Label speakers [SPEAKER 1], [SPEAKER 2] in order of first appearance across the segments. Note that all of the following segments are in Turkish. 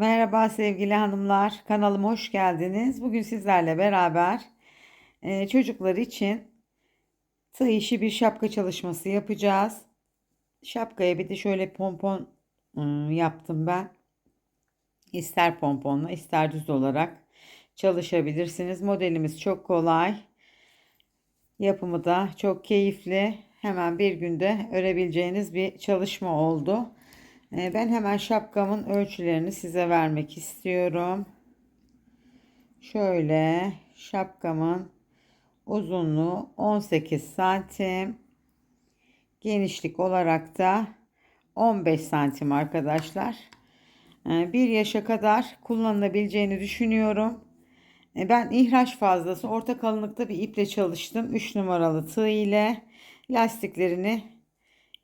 [SPEAKER 1] Merhaba sevgili hanımlar, kanalıma hoş geldiniz. Bugün sizlerle beraber e, çocuklar için tığ işi bir şapka çalışması yapacağız. Şapkaya bir de şöyle pompon ıı, yaptım ben. İster pomponla ister düz olarak çalışabilirsiniz. Modelimiz çok kolay. Yapımı da çok keyifli. Hemen bir günde örebileceğiniz bir çalışma oldu. Ee, Ben hemen şapkamın ölçülerini size vermek istiyorum. Şöyle şapkamın uzunluğu 18 santim. Genişlik olarak da 15 santim arkadaşlar. Ee, Bir yaşa kadar kullanılabileceğini düşünüyorum. Ee, Ben ihraç fazlası orta kalınlıkta bir iple çalıştım. 3 numaralı tığ ile lastiklerini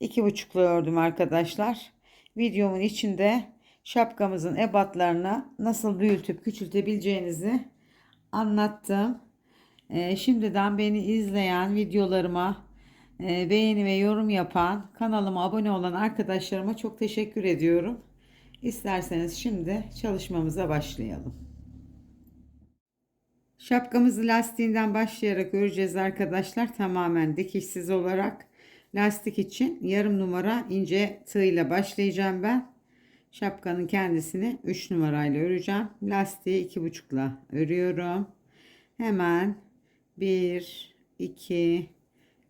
[SPEAKER 1] 2,5'la ördüm arkadaşlar. Videomun içinde şapkamızın ebatlarını nasıl büyütüp küçültebileceğinizi anlattım. Ee, şimdiden beni izleyen videolarıma e, beğeni ve yorum yapan kanalıma abone olan arkadaşlarıma çok teşekkür ediyorum. İsterseniz şimdi çalışmamıza başlayalım. Şapkamızı lastiğinden başlayarak öreceğiz arkadaşlar. Tamamen dikişsiz olarak. Lastik için yarım numara ince tığ ile başlayacağım ben. Şapkanın kendisini 3 numarayla öreceğim. Lastiği 2,5 ile örüyorum. Hemen 1, 2,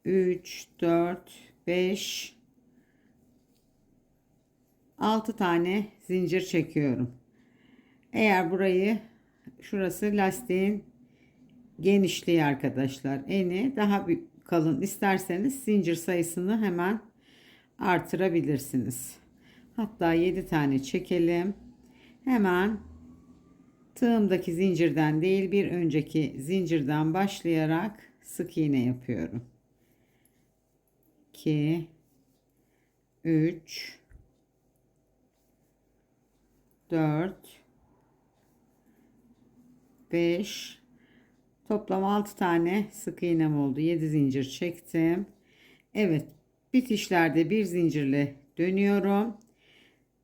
[SPEAKER 1] 3, 4, 5, 6 tane zincir çekiyorum. Eğer burayı şurası lastiğin genişliği arkadaşlar. Eni daha büyük kalın isterseniz zincir sayısını hemen artırabilirsiniz. Hatta 7 tane çekelim. Hemen tığımdaki zincirden değil bir önceki zincirden başlayarak sık iğne yapıyorum. 2 3 4 5 Toplam 6 tane sık iğnem oldu. 7 zincir çektim. Evet. Bitişlerde bir zincirle dönüyorum.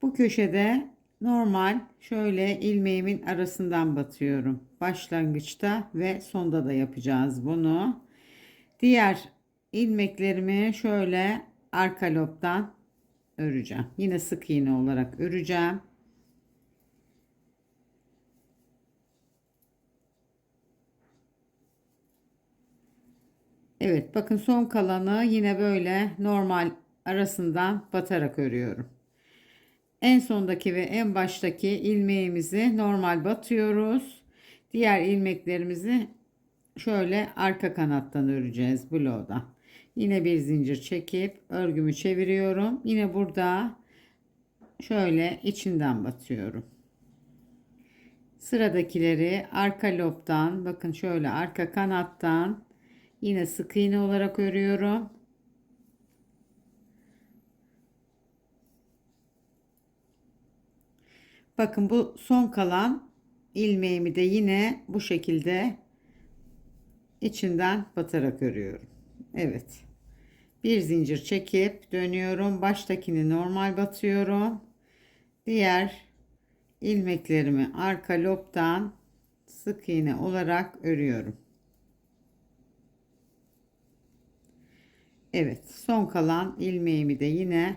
[SPEAKER 1] Bu köşede normal şöyle ilmeğimin arasından batıyorum. Başlangıçta ve sonda da yapacağız bunu. Diğer ilmeklerimi şöyle arka lobdan öreceğim. Yine sık iğne olarak öreceğim. Evet bakın son kalanı yine böyle normal arasından batarak örüyorum. En sondaki ve en baştaki ilmeğimizi normal batıyoruz. Diğer ilmeklerimizi şöyle arka kanattan öreceğiz bloğda. Yine bir zincir çekip örgümü çeviriyorum. Yine burada şöyle içinden batıyorum. Sıradakileri arka lobdan bakın şöyle arka kanattan Yine sık iğne olarak örüyorum. Bakın bu son kalan ilmeğimi de yine bu şekilde içinden batarak örüyorum. Evet. Bir zincir çekip dönüyorum. Baştakini normal batıyorum. Diğer ilmeklerimi arka lobdan sık iğne olarak örüyorum. Evet son kalan ilmeğimi de yine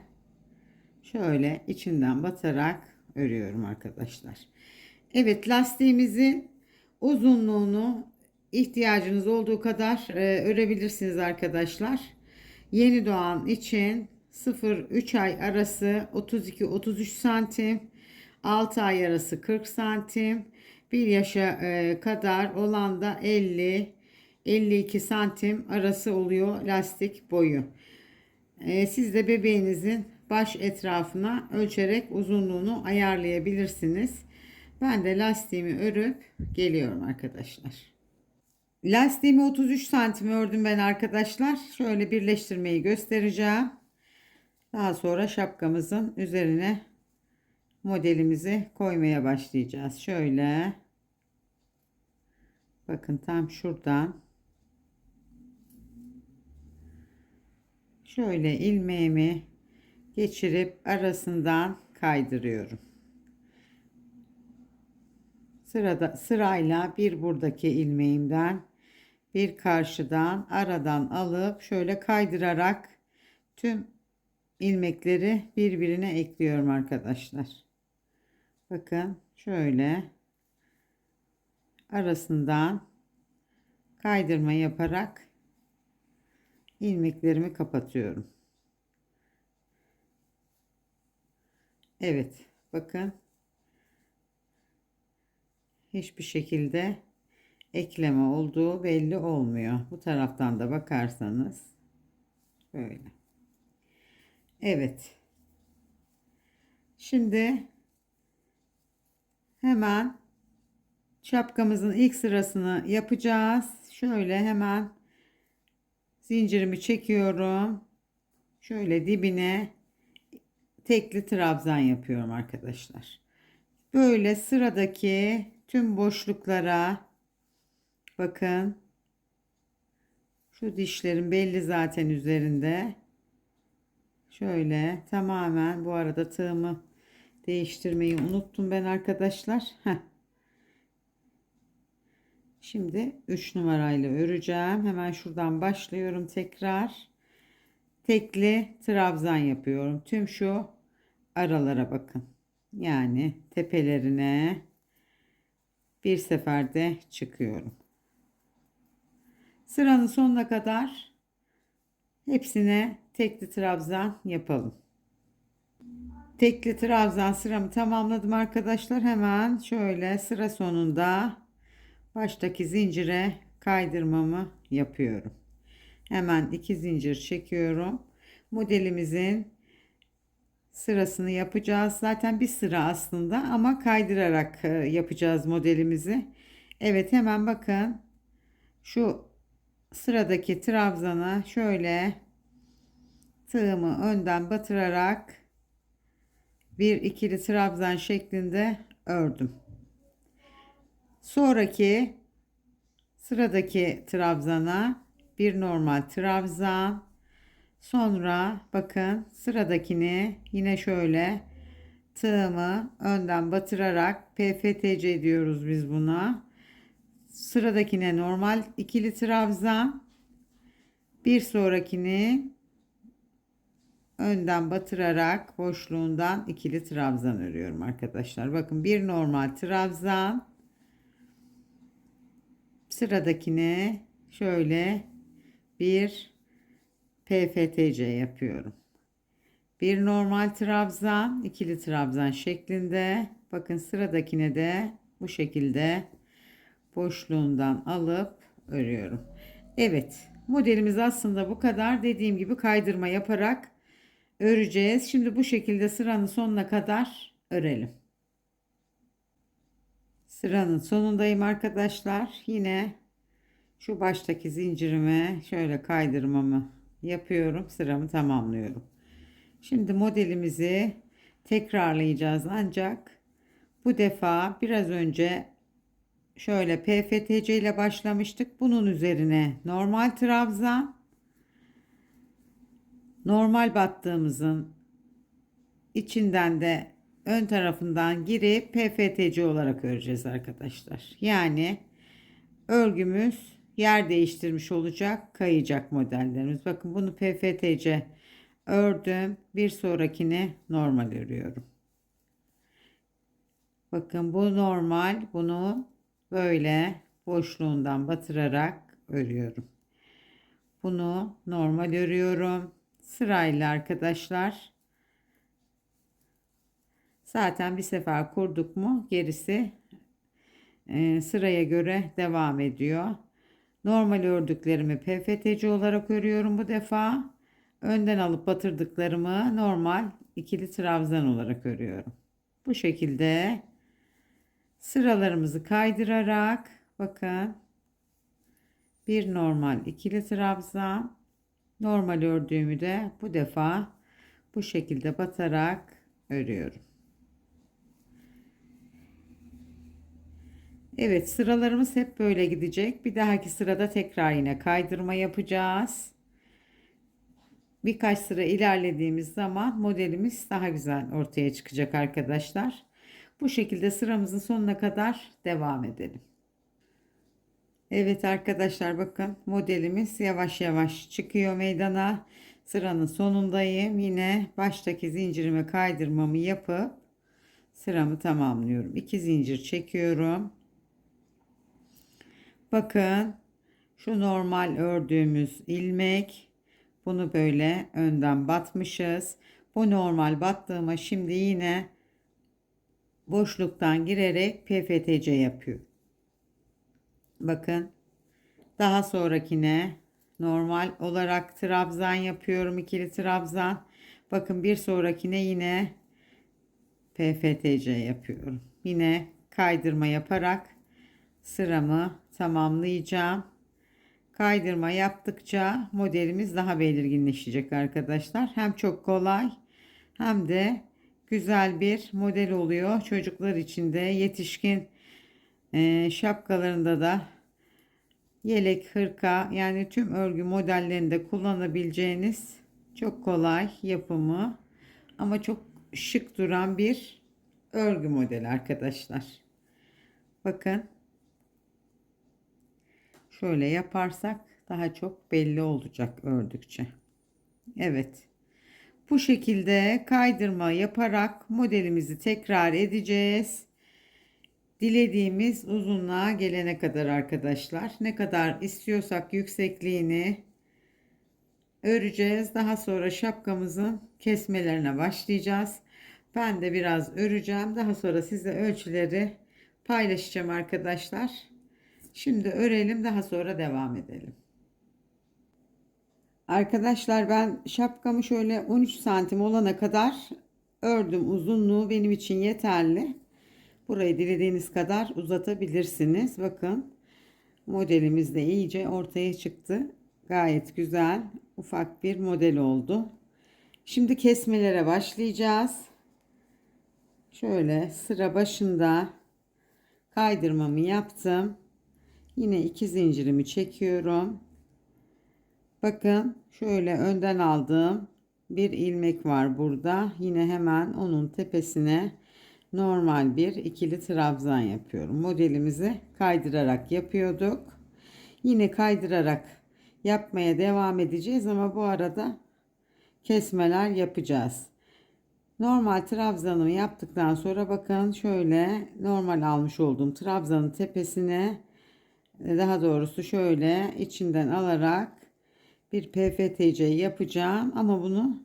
[SPEAKER 1] şöyle içinden batarak örüyorum arkadaşlar. Evet lastiğimizin uzunluğunu ihtiyacınız olduğu kadar e, örebilirsiniz arkadaşlar. Yeni doğan için 0-3 ay arası 32-33 santim 6 ay arası 40 santim 1 yaşa e, kadar olan da 50 52 santim arası oluyor lastik boyu. Ee, siz de bebeğinizin baş etrafına ölçerek uzunluğunu ayarlayabilirsiniz. Ben de lastiğimi örüp geliyorum arkadaşlar. Lastiğimi 33 santim ördüm ben arkadaşlar. Şöyle birleştirmeyi göstereceğim. Daha sonra şapkamızın üzerine modelimizi koymaya başlayacağız. Şöyle. Bakın tam şuradan şöyle ilmeğimi geçirip arasından kaydırıyorum. sırada sırayla bir buradaki ilmeğimden bir karşıdan aradan alıp şöyle kaydırarak tüm ilmekleri birbirine ekliyorum arkadaşlar. Bakın şöyle arasından kaydırma yaparak ilmeklerimi kapatıyorum. Evet bakın hiçbir şekilde ekleme olduğu belli olmuyor. Bu taraftan da bakarsanız böyle. Evet. Şimdi hemen şapkamızın ilk sırasını yapacağız. Şöyle hemen zincirimi çekiyorum. Şöyle dibine tekli trabzan yapıyorum arkadaşlar. Böyle sıradaki tüm boşluklara bakın. Şu dişlerin belli zaten üzerinde. Şöyle tamamen bu arada tığımı değiştirmeyi unuttum ben arkadaşlar. Heh. Şimdi 3 numarayla öreceğim. Hemen şuradan başlıyorum tekrar. Tekli trabzan yapıyorum. Tüm şu aralara bakın. Yani tepelerine bir seferde çıkıyorum. Sıranın sonuna kadar hepsine tekli trabzan yapalım. Tekli trabzan sıramı tamamladım arkadaşlar. Hemen şöyle sıra sonunda baştaki zincire kaydırmamı yapıyorum. Hemen iki zincir çekiyorum. Modelimizin sırasını yapacağız. Zaten bir sıra aslında ama kaydırarak e, yapacağız modelimizi. Evet hemen bakın. Şu sıradaki trabzana şöyle tığımı önden batırarak bir ikili trabzan şeklinde ördüm. Sonraki sıradaki trabzana bir normal trabzan. Sonra bakın sıradakini yine şöyle tığımı önden batırarak PFTC diyoruz biz buna. Sıradakine normal ikili trabzan. Bir sonrakini önden batırarak boşluğundan ikili trabzan örüyorum arkadaşlar. Bakın bir normal trabzan sıradakine şöyle bir PFTC yapıyorum. Bir normal trabzan, ikili trabzan şeklinde. Bakın sıradakine de bu şekilde boşluğundan alıp örüyorum. Evet, modelimiz aslında bu kadar. Dediğim gibi kaydırma yaparak öreceğiz. Şimdi bu şekilde sıranın sonuna kadar örelim. Sıranın sonundayım arkadaşlar. Yine şu baştaki zincirime şöyle kaydırmamı yapıyorum. Sıramı tamamlıyorum. Şimdi modelimizi tekrarlayacağız ancak bu defa biraz önce şöyle PFTC ile başlamıştık. Bunun üzerine normal trabzan normal battığımızın içinden de ön tarafından girip PFTC olarak öreceğiz arkadaşlar. Yani örgümüz yer değiştirmiş olacak kayacak modellerimiz. Bakın bunu PFTC ördüm. Bir sonrakini normal örüyorum. Bakın bu normal. Bunu böyle boşluğundan batırarak örüyorum. Bunu normal örüyorum. Sırayla arkadaşlar. Zaten bir sefer kurduk mu gerisi e, sıraya göre devam ediyor. Normal ördüklerimi PFTC olarak örüyorum bu defa. Önden alıp batırdıklarımı normal ikili trabzan olarak örüyorum. Bu şekilde sıralarımızı kaydırarak bakın bir normal ikili trabzan normal ördüğümü de bu defa bu şekilde batarak örüyorum. Evet sıralarımız hep böyle gidecek. Bir dahaki sırada tekrar yine kaydırma yapacağız. Birkaç sıra ilerlediğimiz zaman modelimiz daha güzel ortaya çıkacak arkadaşlar. Bu şekilde sıramızın sonuna kadar devam edelim. Evet arkadaşlar bakın modelimiz yavaş yavaş çıkıyor meydana. Sıranın sonundayım. Yine baştaki zincirime kaydırmamı yapıp sıramı tamamlıyorum. 2 zincir çekiyorum. Bakın şu normal ördüğümüz ilmek. Bunu böyle önden batmışız. Bu normal battığıma şimdi yine boşluktan girerek PFTC yapıyor. Bakın daha sonrakine normal olarak trabzan yapıyorum. ikili trabzan. Bakın bir sonrakine yine PFTC yapıyorum. Yine kaydırma yaparak sıramı tamamlayacağım. Kaydırma yaptıkça modelimiz daha belirginleşecek arkadaşlar. Hem çok kolay hem de güzel bir model oluyor. Çocuklar için de yetişkin e, şapkalarında da yelek, hırka yani tüm örgü modellerinde kullanabileceğiniz çok kolay yapımı ama çok şık duran bir örgü modeli arkadaşlar. Bakın şöyle yaparsak daha çok belli olacak ördükçe. Evet. Bu şekilde kaydırma yaparak modelimizi tekrar edeceğiz. Dilediğimiz uzunluğa gelene kadar arkadaşlar. Ne kadar istiyorsak yüksekliğini öreceğiz. Daha sonra şapkamızın kesmelerine başlayacağız. Ben de biraz öreceğim. Daha sonra size ölçüleri paylaşacağım arkadaşlar. Şimdi örelim daha sonra devam edelim. Arkadaşlar ben şapkamı şöyle 13 santim olana kadar ördüm. Uzunluğu benim için yeterli. Burayı dilediğiniz kadar uzatabilirsiniz. Bakın modelimiz de iyice ortaya çıktı. Gayet güzel ufak bir model oldu. Şimdi kesmelere başlayacağız. Şöyle sıra başında kaydırmamı yaptım. Yine iki zincirimi çekiyorum. Bakın şöyle önden aldığım bir ilmek var burada. Yine hemen onun tepesine normal bir ikili trabzan yapıyorum. Modelimizi kaydırarak yapıyorduk. Yine kaydırarak yapmaya devam edeceğiz ama bu arada kesmeler yapacağız. Normal trabzanımı yaptıktan sonra bakın şöyle normal almış olduğum trabzanın tepesine daha doğrusu şöyle içinden alarak bir PFTC yapacağım ama bunu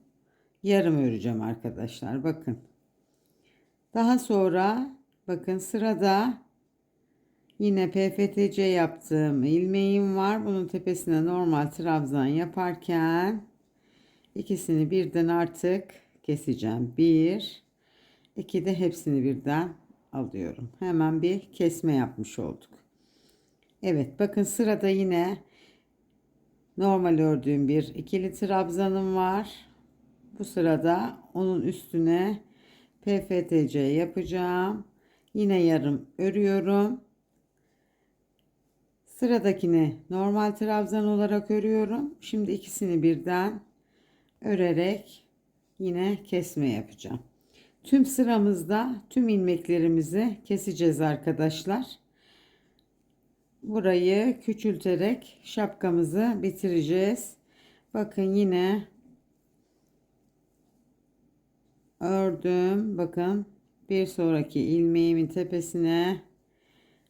[SPEAKER 1] yarım öreceğim arkadaşlar bakın. Daha sonra bakın sırada yine PFTC yaptığım ilmeğim var. Bunun tepesine normal trabzan yaparken ikisini birden artık keseceğim. Bir, iki de hepsini birden alıyorum. Hemen bir kesme yapmış olduk. Evet bakın sırada yine normal ördüğüm bir ikili trabzanım var. Bu sırada onun üstüne PFTC yapacağım. Yine yarım örüyorum. Sıradakini normal trabzan olarak örüyorum. Şimdi ikisini birden örerek yine kesme yapacağım. Tüm sıramızda tüm ilmeklerimizi keseceğiz arkadaşlar. Burayı küçülterek şapkamızı bitireceğiz. Bakın yine ördüm. Bakın bir sonraki ilmeğimin tepesine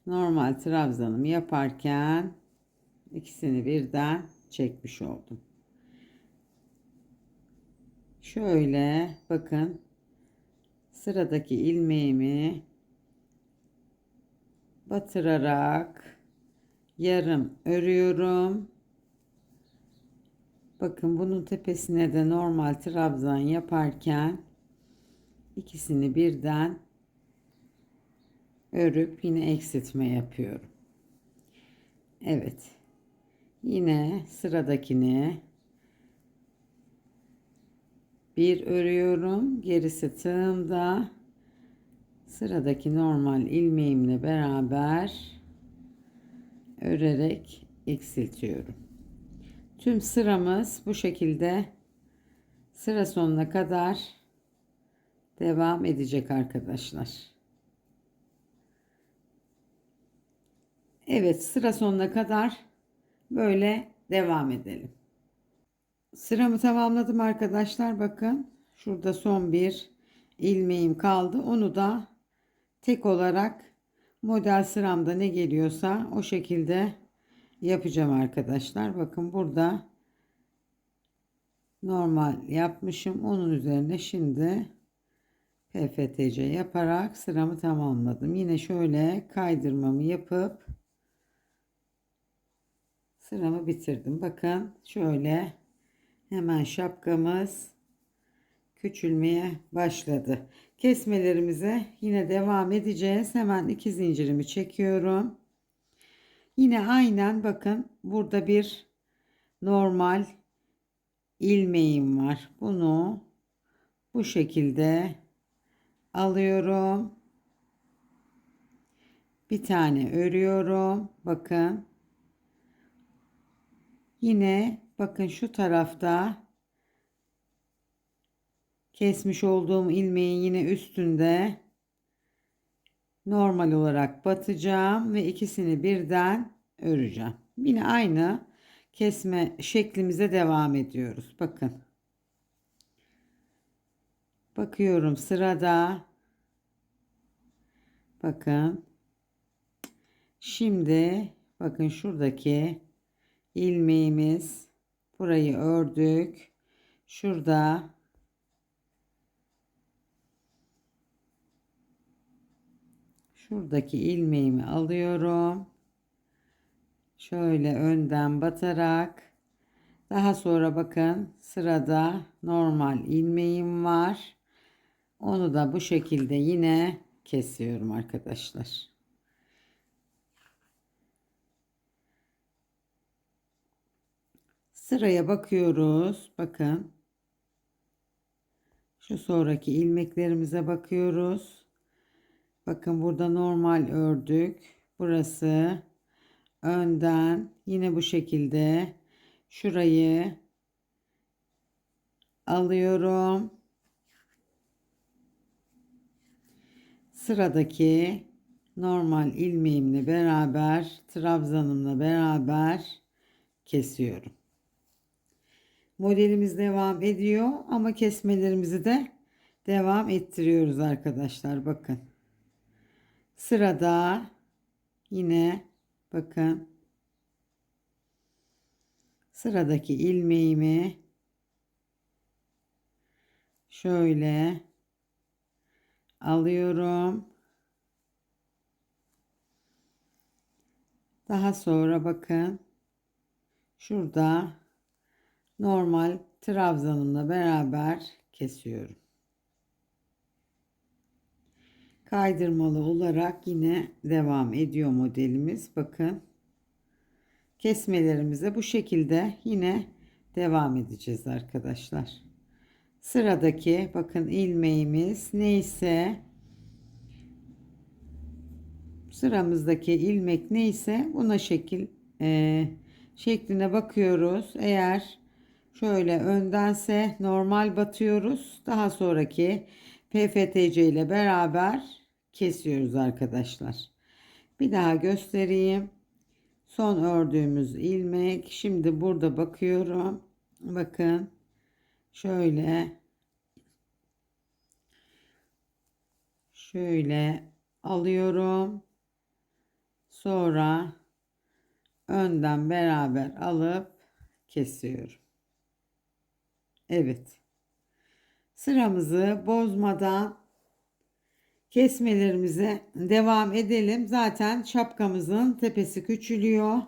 [SPEAKER 1] normal trabzanımı yaparken ikisini birden çekmiş oldum. Şöyle bakın sıradaki ilmeğimi batırarak yarım örüyorum. Bakın bunun tepesine de normal trabzan yaparken ikisini birden örüp yine eksiltme yapıyorum. Evet. Yine sıradakini bir örüyorum. Gerisi tığımda sıradaki normal ilmeğimle beraber örerek eksiltiyorum. Tüm sıramız bu şekilde sıra sonuna kadar devam edecek arkadaşlar. Evet sıra sonuna kadar böyle devam edelim. Sıramı tamamladım arkadaşlar. Bakın şurada son bir ilmeğim kaldı. Onu da tek olarak model sıramda ne geliyorsa o şekilde yapacağım arkadaşlar. Bakın burada normal yapmışım. Onun üzerine şimdi PFTC yaparak sıramı tamamladım. Yine şöyle kaydırmamı yapıp sıramı bitirdim. Bakın şöyle hemen şapkamız küçülmeye başladı. Kesmelerimize yine devam edeceğiz. Hemen iki zincirimi çekiyorum. Yine aynen bakın burada bir normal ilmeğim var. Bunu bu şekilde alıyorum. Bir tane örüyorum. Bakın. Yine bakın şu tarafta kesmiş olduğum ilmeğin yine üstünde normal olarak batacağım ve ikisini birden öreceğim. Yine aynı kesme şeklimize devam ediyoruz. Bakın. Bakıyorum sırada. Bakın. Şimdi bakın şuradaki ilmeğimiz burayı ördük. Şurada şuradaki ilmeğimi alıyorum. Şöyle önden batarak daha sonra bakın sırada normal ilmeğim var. Onu da bu şekilde yine kesiyorum arkadaşlar. Sıraya bakıyoruz. Bakın. Şu sonraki ilmeklerimize bakıyoruz. Bakın burada normal ördük. Burası önden yine bu şekilde şurayı alıyorum. Sıradaki normal ilmeğimle beraber trabzanımla beraber kesiyorum. Modelimiz devam ediyor ama kesmelerimizi de devam ettiriyoruz arkadaşlar. Bakın. Sırada yine bakın sıradaki ilmeğimi şöyle alıyorum. Daha sonra bakın şurada normal trabzanımla beraber kesiyorum. Kaydırmalı olarak yine devam ediyor modelimiz. Bakın kesmelerimize bu şekilde yine devam edeceğiz arkadaşlar. Sıradaki bakın ilmeğimiz neyse sıramızdaki ilmek neyse buna şekil e, şekline bakıyoruz. Eğer şöyle öndense normal batıyoruz. Daha sonraki PFTC ile beraber kesiyoruz arkadaşlar. Bir daha göstereyim. Son ördüğümüz ilmek. Şimdi burada bakıyorum. Bakın. Şöyle. Şöyle alıyorum. Sonra önden beraber alıp kesiyorum. Evet. Sıramızı bozmadan kesmelerimize devam edelim. Zaten şapkamızın tepesi küçülüyor.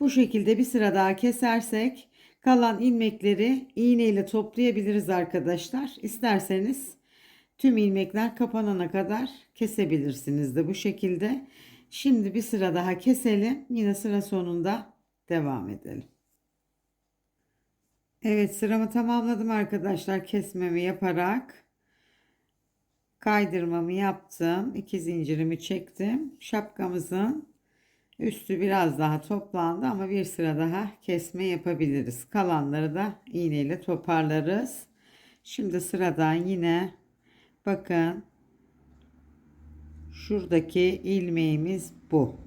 [SPEAKER 1] Bu şekilde bir sıra daha kesersek kalan ilmekleri iğne ile toplayabiliriz arkadaşlar. İsterseniz tüm ilmekler kapanana kadar kesebilirsiniz de bu şekilde. Şimdi bir sıra daha keselim. Yine sıra sonunda devam edelim. Evet sıramı tamamladım arkadaşlar kesmemi yaparak. Kaydırmamı yaptım. iki zincirimi çektim. Şapkamızın üstü biraz daha toplandı ama bir sıra daha kesme yapabiliriz. Kalanları da iğneyle toparlarız. Şimdi sıradan yine bakın şuradaki ilmeğimiz bu.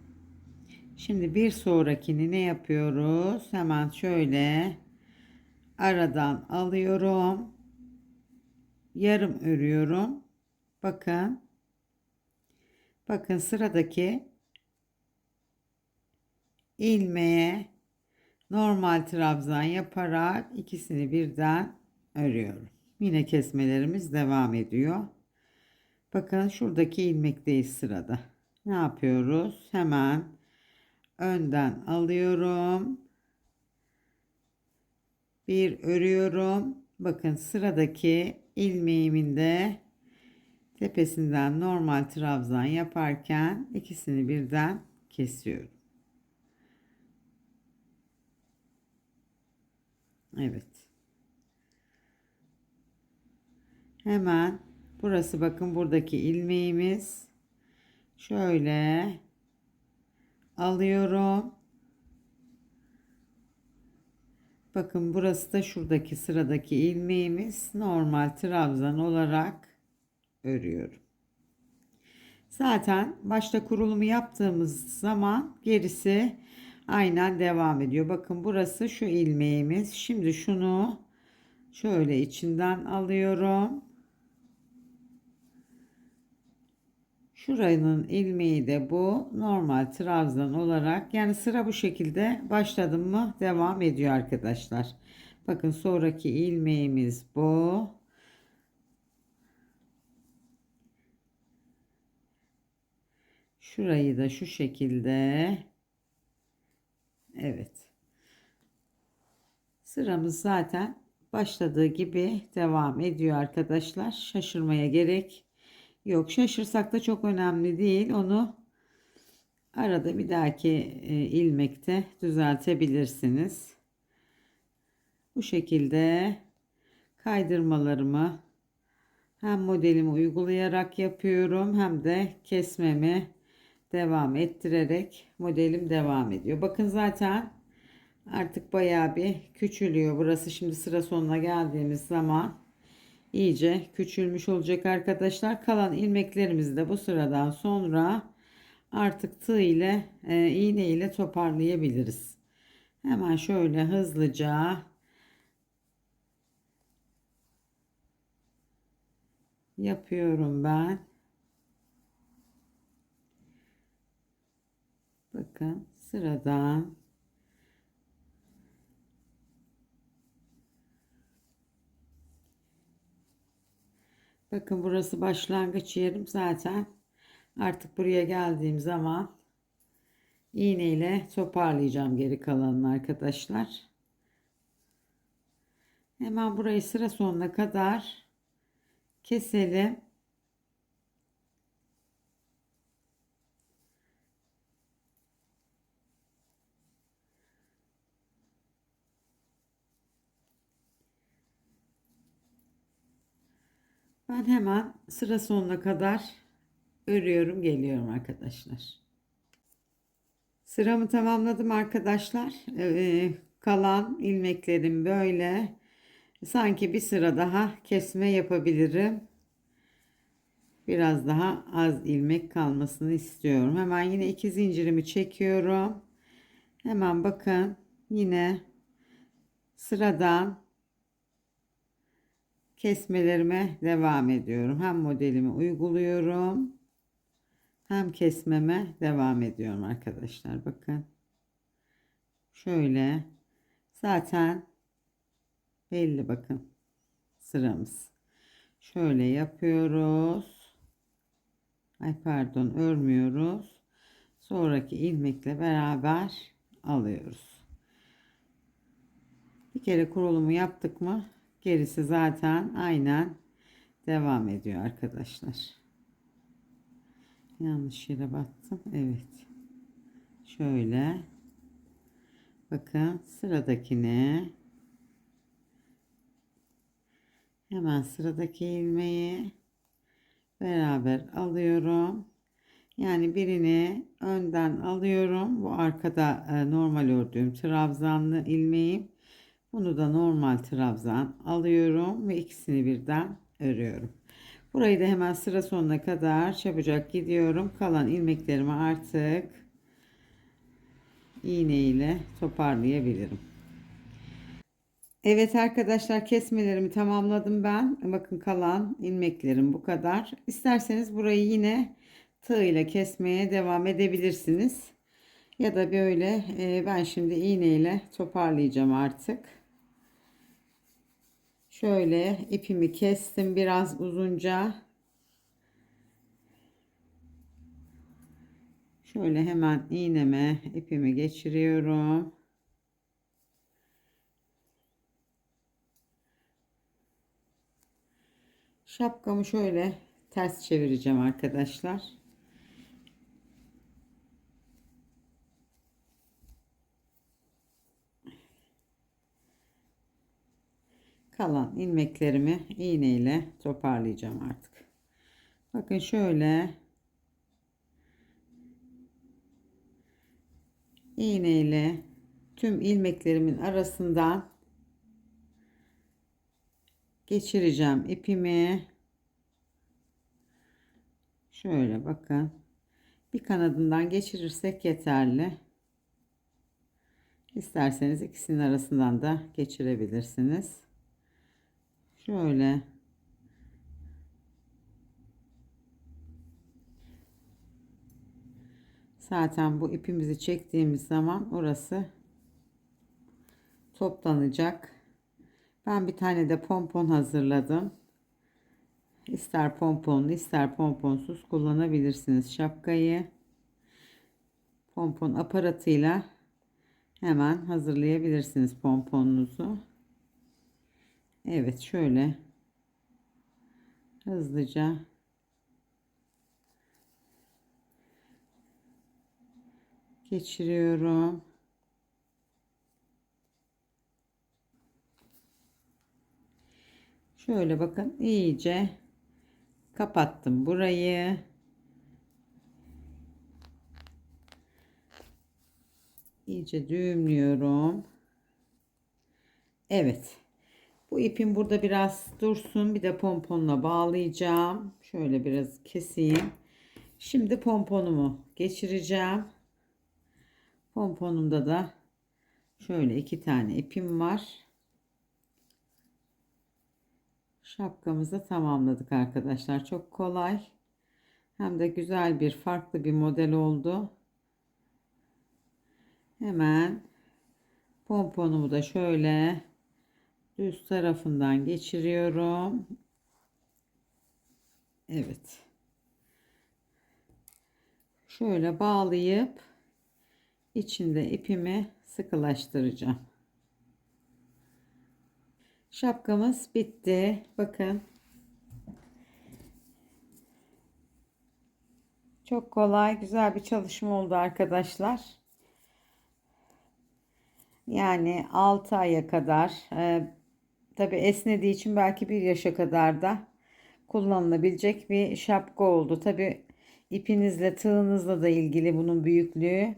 [SPEAKER 1] Şimdi bir sonrakini ne yapıyoruz? Hemen şöyle aradan alıyorum. Yarım örüyorum. Bakın. Bakın sıradaki ilmeğe normal trabzan yaparak ikisini birden örüyorum. Yine kesmelerimiz devam ediyor. Bakın şuradaki ilmekteyiz sırada. Ne yapıyoruz? Hemen önden alıyorum. Bir örüyorum. Bakın sıradaki ilmeğimin de tepesinden normal trabzan yaparken ikisini birden kesiyorum. Evet. Hemen burası bakın buradaki ilmeğimiz. Şöyle alıyorum. Bakın burası da şuradaki sıradaki ilmeğimiz normal trabzan olarak örüyorum. Zaten başta kurulumu yaptığımız zaman gerisi aynen devam ediyor. Bakın burası şu ilmeğimiz. Şimdi şunu şöyle içinden alıyorum. Şuranın ilmeği de bu. Normal trabzan olarak. Yani sıra bu şekilde başladım mı devam ediyor arkadaşlar. Bakın sonraki ilmeğimiz bu. Şurayı da şu şekilde. Evet. Sıramız zaten başladığı gibi devam ediyor arkadaşlar. Şaşırmaya gerek yok. Şaşırsak da çok önemli değil. Onu arada bir dahaki e, ilmekte düzeltebilirsiniz. Bu şekilde kaydırmalarımı hem modelimi uygulayarak yapıyorum hem de kesmemi devam ettirerek modelim devam ediyor. Bakın zaten artık bayağı bir küçülüyor. Burası şimdi sıra sonuna geldiğimiz zaman iyice küçülmüş olacak arkadaşlar. Kalan ilmeklerimizi de bu sıradan sonra artık tığ ile e, iğne ile toparlayabiliriz. Hemen şöyle hızlıca yapıyorum ben. Bakın sıradan Bakın burası başlangıç yerim zaten. Artık buraya geldiğim zaman iğne ile toparlayacağım geri kalanını arkadaşlar. Hemen burayı sıra sonuna kadar keselim. Ben hemen sıra sonuna kadar örüyorum geliyorum arkadaşlar. Sıramı tamamladım arkadaşlar. Ee, kalan ilmeklerim böyle. Sanki bir sıra daha kesme yapabilirim. Biraz daha az ilmek kalmasını istiyorum. Hemen yine iki zincirimi çekiyorum. Hemen bakın yine sıradan kesmelerime devam ediyorum. Hem modelimi uyguluyorum. Hem kesmeme devam ediyorum arkadaşlar. Bakın. Şöyle. Zaten belli bakın. Sıramız. Şöyle yapıyoruz. Ay pardon örmüyoruz. Sonraki ilmekle beraber alıyoruz. Bir kere kurulumu yaptık mı Gerisi zaten aynen devam ediyor arkadaşlar. Yanlış yere battım. Evet. Şöyle. Bakın sıradakine hemen sıradaki ilmeği beraber alıyorum. Yani birini önden alıyorum. Bu arkada e, normal ördüğüm trabzanlı ilmeğim. Bunu da normal trabzan alıyorum ve ikisini birden örüyorum. Burayı da hemen sıra sonuna kadar çabucak gidiyorum. Kalan ilmeklerimi artık iğne ile toparlayabilirim. Evet arkadaşlar kesmelerimi tamamladım ben. Bakın kalan ilmeklerim bu kadar. İsterseniz burayı yine tığ ile kesmeye devam edebilirsiniz. Ya da böyle e, ben şimdi iğne ile toparlayacağım artık. Şöyle ipimi kestim biraz uzunca. Şöyle hemen iğneme ipimi geçiriyorum. Şapkamı şöyle ters çevireceğim arkadaşlar. Kalan ilmeklerimi iğne ile toparlayacağım artık. Bakın şöyle iğne ile tüm ilmeklerimin arasından geçireceğim ipimi. Şöyle bakın. Bir kanadından geçirirsek yeterli. İsterseniz ikisinin arasından da geçirebilirsiniz. Şöyle Zaten bu ipimizi çektiğimiz zaman orası toplanacak. Ben bir tane de pompon hazırladım. İster pomponlu ister pomponsuz kullanabilirsiniz şapkayı. Pompon aparatıyla hemen hazırlayabilirsiniz pomponunuzu. Evet şöyle hızlıca geçiriyorum. Şöyle bakın iyice kapattım burayı. İyice düğümlüyorum. Evet. Bu ipim burada biraz dursun. Bir de pomponla bağlayacağım. Şöyle biraz keseyim. Şimdi pomponumu geçireceğim. Pomponumda da şöyle iki tane ipim var. Şapkamızı tamamladık arkadaşlar. Çok kolay. Hem de güzel bir farklı bir model oldu. Hemen pomponumu da şöyle düz tarafından geçiriyorum. Evet. Şöyle bağlayıp içinde ipimi sıkılaştıracağım. Şapkamız bitti. Bakın. Çok kolay, güzel bir çalışma oldu arkadaşlar. Yani 6 aya kadar e, tabi esnediği için belki 1 yaşa kadar da kullanılabilecek bir şapka oldu. Tabi ipinizle tığınızla da ilgili bunun büyüklüğü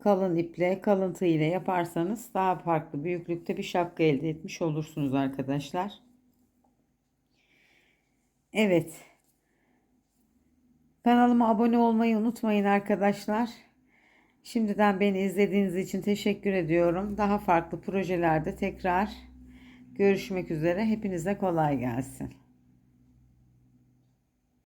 [SPEAKER 1] kalın iple kalın tığ ile yaparsanız daha farklı büyüklükte bir şapka elde etmiş olursunuz arkadaşlar. Evet. Kanalıma abone olmayı unutmayın arkadaşlar. Şimdiden beni izlediğiniz için teşekkür ediyorum. Daha farklı projelerde tekrar görüşmek üzere. Hepinize kolay gelsin.